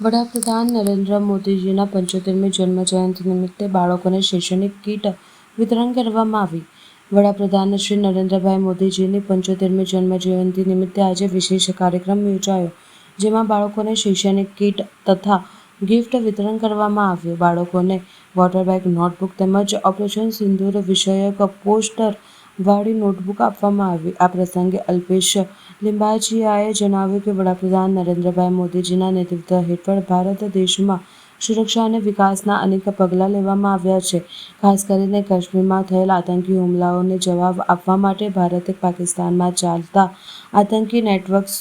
વડાપ્રધાન નરેન્દ્ર મોદીજીના પંચોતેરમી જન્મજયંતિ નિમિત્તે બાળકોને શૈક્ષણિક કીટ વિતરણ કરવામાં આવી. વડાપ્રધાન શ્રી નરેન્દ્રભાઈ મોદીજીની પંચોતેરમી જન્મજયંતિ નિમિત્તે આજે વિશેષ કાર્યક્રમ યોજાયો, જેમાં બાળકોને શૈક્ષણિક કીટ તથા ગિફ્ટ વિતરણ કરવામાં આવ્યું. બાળકોને વોટર બેગ, નોટબુક તેમજ ઓપરેશન સિંદૂર વિષયક પોસ્ટર વાળી નોટબુક આપવામાં આવી. આ પ્રસંગે અલ્પેશ લિંબાચિયાએ જણાવ્યું કે વડાપ્રધાન નરેન્દ્રભાઈ મોદીજીના નેતૃત્વ હેઠળ ભારત દેશમાં સુરક્ષા અને વિકાસના અનેક પગલાં લેવામાં આવ્યા છે. ખાસ કરીને કાશ્મીરમાં થયેલ આતંકી હુમલાઓને જવાબ આપવા માટે ભારતે પાકિસ્તાનમાં ચાલતા આતંકી નેટવર્ક્સ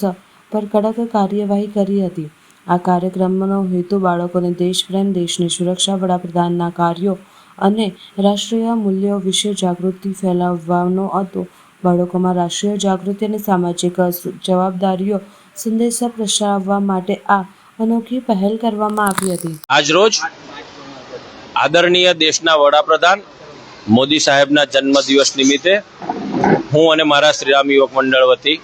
પર કડક કાર્યવાહી કરી હતી. આ કાર્યક્રમનો હેતુ બાળકોને દેશપ્રેમ, દેશની સુરક્ષા, વડાપ્રધાનના કાર્યો અને રાષ્ટ્રીય મૂલ્યો વિશે જાગૃતિ ફેલાવવાનો હતો. બાળકોમાં રાષ્ટ્રીય જાગૃતિ અને સામાજિક જવાબદારીઓ સંદેશા પ્રસારવા માટે આ અનોખી પહેલ કરવામાં આવી હતી. આજરોજ આદરણીય દેશના વડાપ્રધાન મોદી સાહેબના જન્મદિવસ નિમિત્તે હું અને મારા શ્રીરામ યુવક મંડળ વતી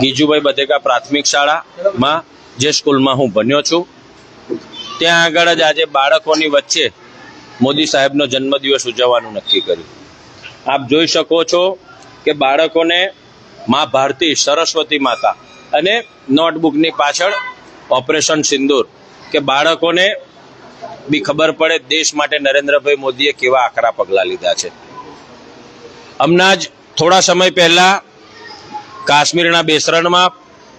ગીજુભાઈ બધેકા પ્રાથમિક શાળામાં જે સ્કૂલમાં હું ભણ્યો છું, ત્યાં આગળ જ આજે બાળકોની વચ્ચે મોદી સાહેબનો જન્મદિવસ ઉજવવાનું નક્કી કર્યું. આપ જોઈ શકો છો કે બાળકોને મા ભારતી, સરસ્વતી માતા અને નોટબુકની પાછળ ઓપરેશન સિંદૂર કે બાળકોને બી ખબર પડે દેશ માટે નરેન્દ્રભાઈ મોદીએ કેવા આકરા પગલાં લીધા છે. હમણાં જ થોડા સમય પહેલા કાશ્મીરના બેસરણમાં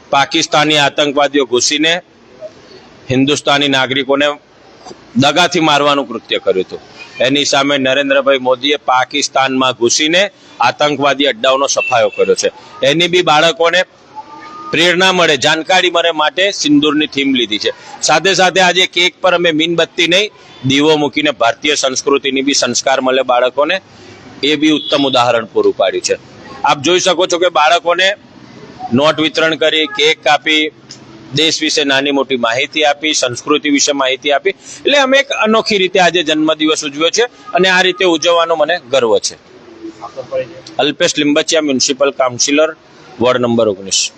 પાકિસ્તાની આતંકવાદીઓ ઘૂસીને હિન્દુસ્તાની નાગરિકોને દગાથી મારવાનું કૃત્ય કર્યું હતું. એની સામે નરેન્દ્રભાઈ મોદીએ પાકિસ્તાનમાં ઘૂસીને આતંકવાદી અડ્ડાઓનો સફાયો કર્યો છે. એની બી બાળકોને પ્રેરણા મળે, જાણકારી મળે માટે સિંદૂરની થીમ લીધી છે. સાથે સાથે આજે કેક પર અમે મીનબત્તી નહીં, દીવો મૂકીને ભારતીય સંસ્કૃતિની બી સંસ્કાર મળે બાળકોને, એ બી ઉત્તમ ઉદાહરણ પૂરું પાડ્યું છે. આપ જોઈ શકો છો કે બાળકોને નોટ વિતરણ કરી, કેક કાપી દેશ વિશે નાની મોટી માહિતી આપી સંસ્કૃતિ વિશે માહિતી આપી. એટલે અમે એક અનોખી રીતે આજે જન્મદિવસ ઉજવ્યો છે અને આ રીતે ઉજવવાનો મને ગર્વ છે. Alpesh Limbachiya municipal councillor ward number ઓગણીસ.